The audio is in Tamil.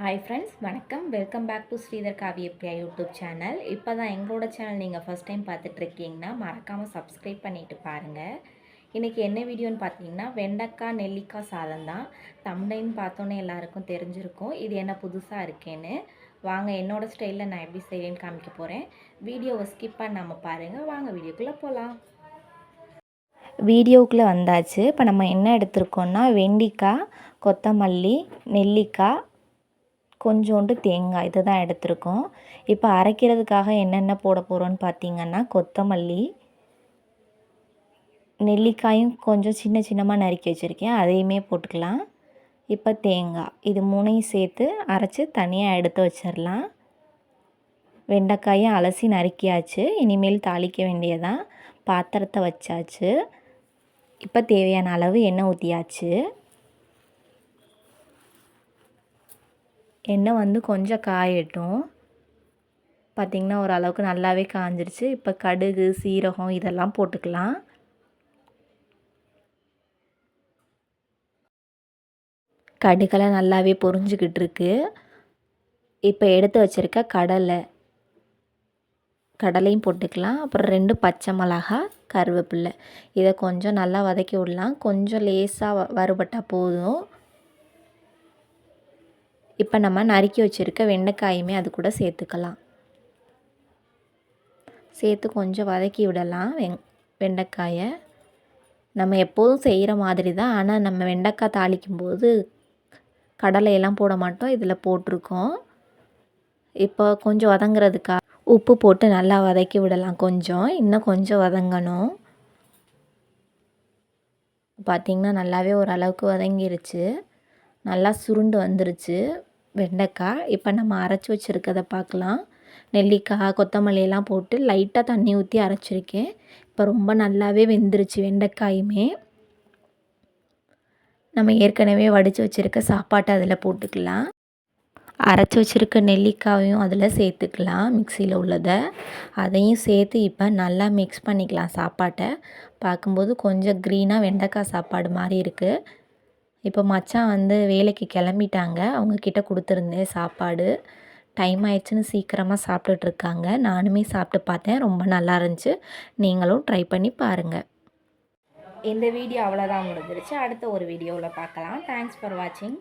ஹாய் ஃப்ரெண்ட்ஸ் வணக்கம். Welcome back to Sridhar Kaviya Priya YouTube channel இப்போ தான் எங்களோட சேனல் நீங்கள் ஃபஸ்ட் டைம் பார்த்துட்ருக்கீங்கன்னா மறக்காமல் சப்ஸ்கிரைப் பண்ணிட்டு பாருங்கள் இன்றைக்கி என்ன வீடியோன்னு பார்த்தீங்கன்னா வெண்டைக்காய் நெல்லிக்காய் சாதம் தான். தம்டைன்னு பார்த்தோன்னே எல்லாருக்கும் தெரிஞ்சிருக்கும். இது என்ன புதுசாக இருக்கேன்னு. வாங்க என்னோடய ஸ்டைலில் நான் எப்படி செய்வேன்னு காமிக்க போகிறேன் வீடியோவை ஸ்கிப் பண்ணாமல் பாருங்கள் வாங்க வீடியோக்குள்ளே போகலாம் வீடியோக்குள்ளே வந்தாச்சு. இப்போ நம்ம என்ன எடுத்திருக்கோம்னா வெண்டிக்காய் கொத்தமல்லி நெல்லிக்காய் கொஞ்சோண்டு தேங்காய் இதை தான் எடுத்திருக்கோம். இப்போ அரைக்கிறதுக்காக என்னென்ன போட போகிறோன்னு பார்த்தீங்கன்னா கொத்தமல்லி நெல்லிக்காயும் கொஞ்சம் சின்ன சின்னமாக நறுக்கி வச்சுருக்கேன். அதையுமே போட்டுக்கலாம். இப்போ தேங்காய் இது மூணையும் சேர்த்து அரைச்சி தனியாக எடுத்து வச்சிடலாம். வெண்டைக்காயும் அலசி நறுக்கியாச்சு. இனிமேல் தாளிக்க வேண்டியதான் பாத்திரத்தை வச்சாச்சு. இப்போ தேவையான அளவு எண்ணெய் ஊற்றியாச்சு எண்ணெய் வந்து கொஞ்சம் காயட்டும். பார்த்திங்கன்னா ஓரளவுக்கு நல்லாவே காஞ்சிருச்சு. இப்போ கடுகு சீரகம் இதெல்லாம் போட்டுக்கலாம். கடுகெல்லாம் நல்லாவே பொறிஞ்சிக்கிட்டு இருக்கு இப்போ எடுத்து வச்சுருக்க கடலை கடலையும் போட்டுக்கலாம். அப்புறம் ரெண்டு பச்சை மிளகா கருவேப்பில்லை இதை கொஞ்சம் நல்லா வதக்கி விடலாம். கொஞ்சம் லேசாக வறுபட்டால் போதும். இப்போ நம்ம நறுக்கி வச்சுருக்க வெண்டைக்காயுமே அது கூட சேர்த்துக்கலாம். சேர்த்து கொஞ்சம் வதக்கி விடலாம் வெங் வெண்டைக்காயை. நம்ம எப்போதும் செய்கிற மாதிரி தான் ஆனால் நம்ம வெண்டைக்காய் தாளிக்கும் போது கடலையெல்லாம் போட மாட்டோம். இதில் போட்டிருக்கோம். இப்போ கொஞ்சம் வதங்குறதுக்காக உப்பு போட்டு நல்லா வதக்கி விடலாம் கொஞ்சம். இன்னும் கொஞ்சம் வதங்கணும். பார்த்திங்கன்னா நல்லாவே ஓரளவுக்கு வதங்கிருச்சு. நல்லா சுருண்டு வந்துருச்சு வெண்டைக்காய். இப்போ நம்ம அரைச்சி வச்சுருக்கதை பார்க்கலாம் நெல்லிக்காய் கொத்தமல்லி எல்லாம் போட்டு லைட்டாக தண்ணி ஊற்றி அரைச்சிருக்கேன். இப்போ ரொம்ப நல்லாவே வெந்துருச்சு வெண்டைக்காயுமே. நம்ம ஏற்கனவே வடித்து வச்சுருக்க சாப்பாட்டை அதில் போட்டுக்கலாம். அரைச்சி வச்சுருக்க நெல்லிக்காயும் அதில் சேர்த்துக்கலாம் மிக்சியில் உள்ளதை. அதையும் சேர்த்து இப்போ நல்லா மிக்ஸ் பண்ணிக்கலாம் சாப்பாட்டை. பார்க்கும்போது கொஞ்சம் க்ரீனாக வெண்டைக்காய் சாப்பாடு மாதிரி இருக்குது இப்போ மச்சான் வந்து வேலைக்கு கிளம்பிட்டாங்க. அவங்கக்கிட்ட கொடுத்துருந்தேன் சாப்பாடு. டைம் ஆயிடுச்சுன்னு சீக்கிரமாக சாப்பிட்டுட்ருக்காங்க. நானுமே சாப்பிட்டு பார்த்தேன். ரொம்ப நல்லா இருந்துச்சு. நீங்களும் ட்ரை பண்ணி பாருங்கள் இந்த வீடியோ அவ்வளோதான் முடிஞ்சிருச்சு. அடுத்த ஒரு வீடியோவில் பார்க்கலாம். தேங்க்ஸ் ஃபார் வாட்சிங்